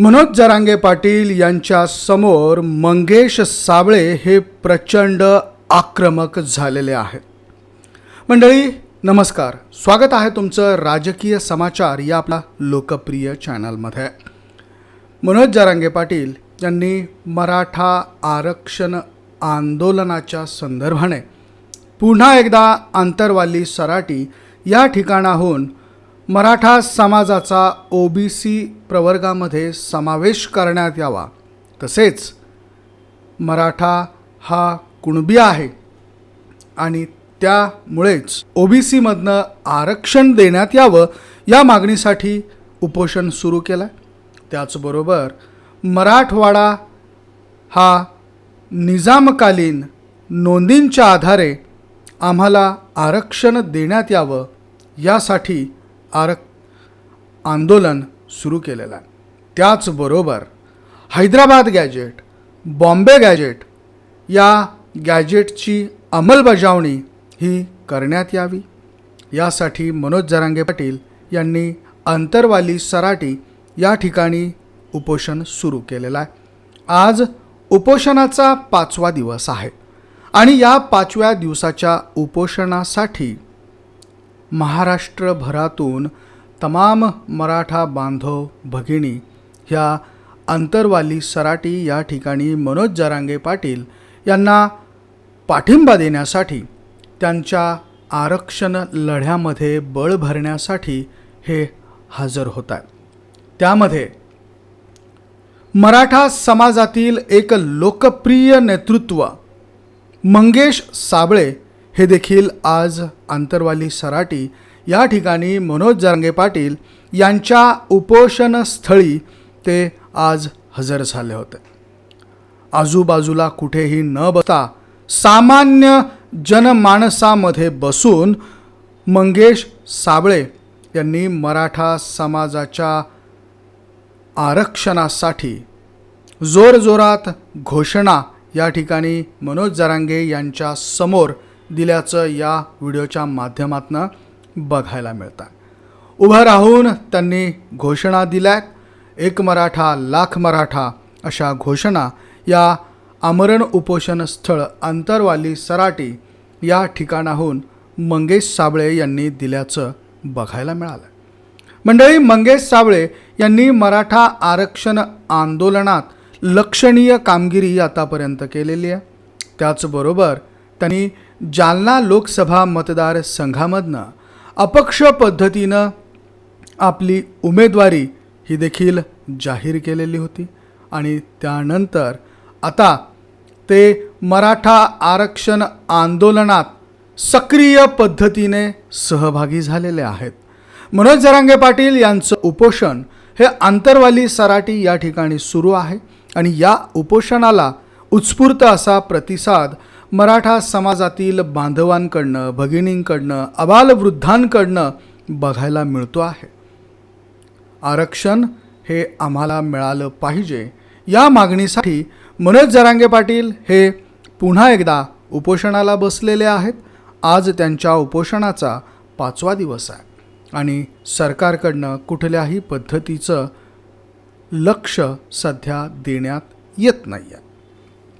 मनोज जरांगे पाटील यांच्या समोर मंगेश साबळे हे प्रचंड आक्रमक झालेले आहेत. मंडळी नमस्कार. स्वागत आहे तुमचं राजकीय समाचार या आपला लोकप्रिय चॅनलमध्ये. मनोज जरांगे पाटील यांनी मराठा आरक्षण आंदोलनाच्या संदर्भाने पुन्हा एकदा आंतरवाली सराटी या ठिकाणाहून मराठा समाजाचा ओ बी सी प्रवर्गामध्ये समावेश करण्यात यावा. तसेच मराठा हा कुणबी आहे आणि त्यामुळेच ओ बी सीमधनं आरक्षण देण्यात यावं या मागणीसाठी उपोषण सुरू केलं आहे त्याचबरोबर मराठवाडा हा निजामकालीन नोंदींच्या आधारे आम्हाला आरक्षण देण्यात यावं यासाठी आर आंदोलन सुरू केलेलं आहे. त्याचबरोबर हैदराबाद गॅजेट बॉम्बे गॅजेट या गॅजेटची अंमलबजावणी ही करण्यात यावी. यासाठी मनोज जरांगे पाटील यांनी अंतरवाली सराटी या ठिकाणी उपोषण सुरू केलेलं आहे. आज उपोषणाचा पाचवा दिवस आहे आणि या पाचव्या दिवसाच्या उपोषणासाठी महाराष्ट्रभरातून तमाम मराठा बांधव भगिनी ह्या अंतरवाली सराटी या ठिकाणी मनोज जरांगे पाटील यांना पाठिंबा देण्यासाठी त्यांच्या आरक्षण लढ्यामध्ये बळ भरण्यासाठी हे हजर होत आहेत त्यामध्ये मराठा समाजातील एक लोकप्रिय नेतृत्व मंगेश साबळे हे देखील आज आंतरवाली सराटी या ठिकाणी मनोज जरांगे पाटील यांच्या उपोषणस्थळी ते आज हजर झाले होते. आजूबाजूला कुठेही न बसता सामान्य जनमानसामध्ये बसून मंगेश साबळे यांनी मराठा समाजाच्या आरक्षणासाठी जोरजोरात घोषणा या ठिकाणी मनोज जरांगे यांच्या समोर दिल्याचं या व्हिडिओच्या माध्यमातून बघायला मिळतं. उभं राहून त्यांनी घोषणा दिल्या एक मराठा लाख मराठा अशा घोषणा या आमरण उपोषण स्थळ अंतरवाली सराटी या ठिकाणाहून मंगेश साबळे यांनी दिल्याचं बघायला मिळालं. मंडळी मंगेश साबळे यांनी मराठा आरक्षण आंदोलनात लक्षणीय कामगिरी आतापर्यंत केलेली आहे. त्याचबरोबर त्यांनी जालना लोकसभा मतदारसंघामधनं अपक्ष पद्धतीनं आपली उमेदवारी ही देखील जाहीर केलेली होती. आणि त्यानंतर आता ते मराठा आरक्षण आंदोलनात सक्रिय पद्धतीने सहभागी झालेले आहेत. मनोज जरांगे पाटील यांचं उपोषण हे आंतरवाली सराटी या ठिकाणी सुरू आहे. आणि या उपोषणाला उत्स्फूर्त असा प्रतिसाद मराठा समाजातील बांधवांकडनं भगिनींकडनं अबालवृद्धांकडनं बघायला मिळतो आहे. आरक्षण हे आम्हाला मिळालं पाहिजे. या मागणीसाठी मनोज जरांगे पाटील हे पुन्हा एकदा उपोषणाला बसलेले आहेत. आज त्यांच्या उपोषणाचा पाचवा दिवस आहे आणि सरकारकडनं कुठल्याही पद्धतीचं लक्ष सध्या देण्यात येत नाही आहे